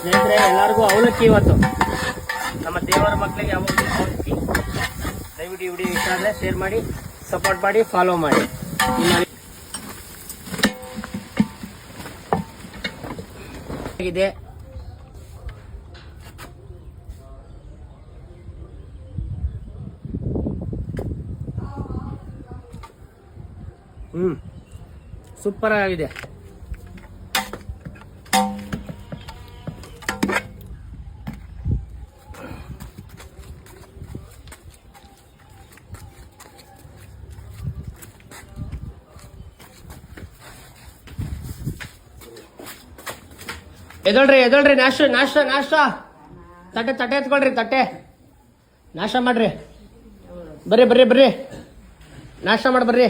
ಸ್ನೇಹಿತರೆ, ಎಲ್ಲರಿಗೂ ಅವಲಕ್ಕಿ ಇವತ್ತು. ನಮ್ಮ ದೇವರ ಮಕ್ಕಳಿಗೆ ಯಾವಾಗಲೂ ಅವಲಕ್ಕಿ. ದಯವಿಟ್ಟು ಈ ವಿಡಿಯೋ ಇಷ್ಟ ಆದರೆ ಶೇರ್ ಮಾಡಿ ಸಪೋರ್ಟ್ ಮಾಡಿ ಫಾಲೋ ಮಾಡಿ. ಇದೆ ಹ್ಞೂ ಸೂಪರ್ ಆಗಿದೆ ಎದಳ್ರಿ ಎದಳ್ರಿ ನಾಷ್ಟ ನಾಷ್ಟ ನಾಷ್ಟ ತಟ್ಟೆ ತಟ್ಟೆ ಎತ್ಕೊಳ್ರಿ, ತಟ್ಟೆ. ನಾಷ್ಟ ಮಾಡ್ರಿ. ಬರ್ರಿ ಬರ್ರಿ ಬರ್ರಿ. ನಾಷ್ಟ ಮಾಡಿ ಬರ್ರಿ.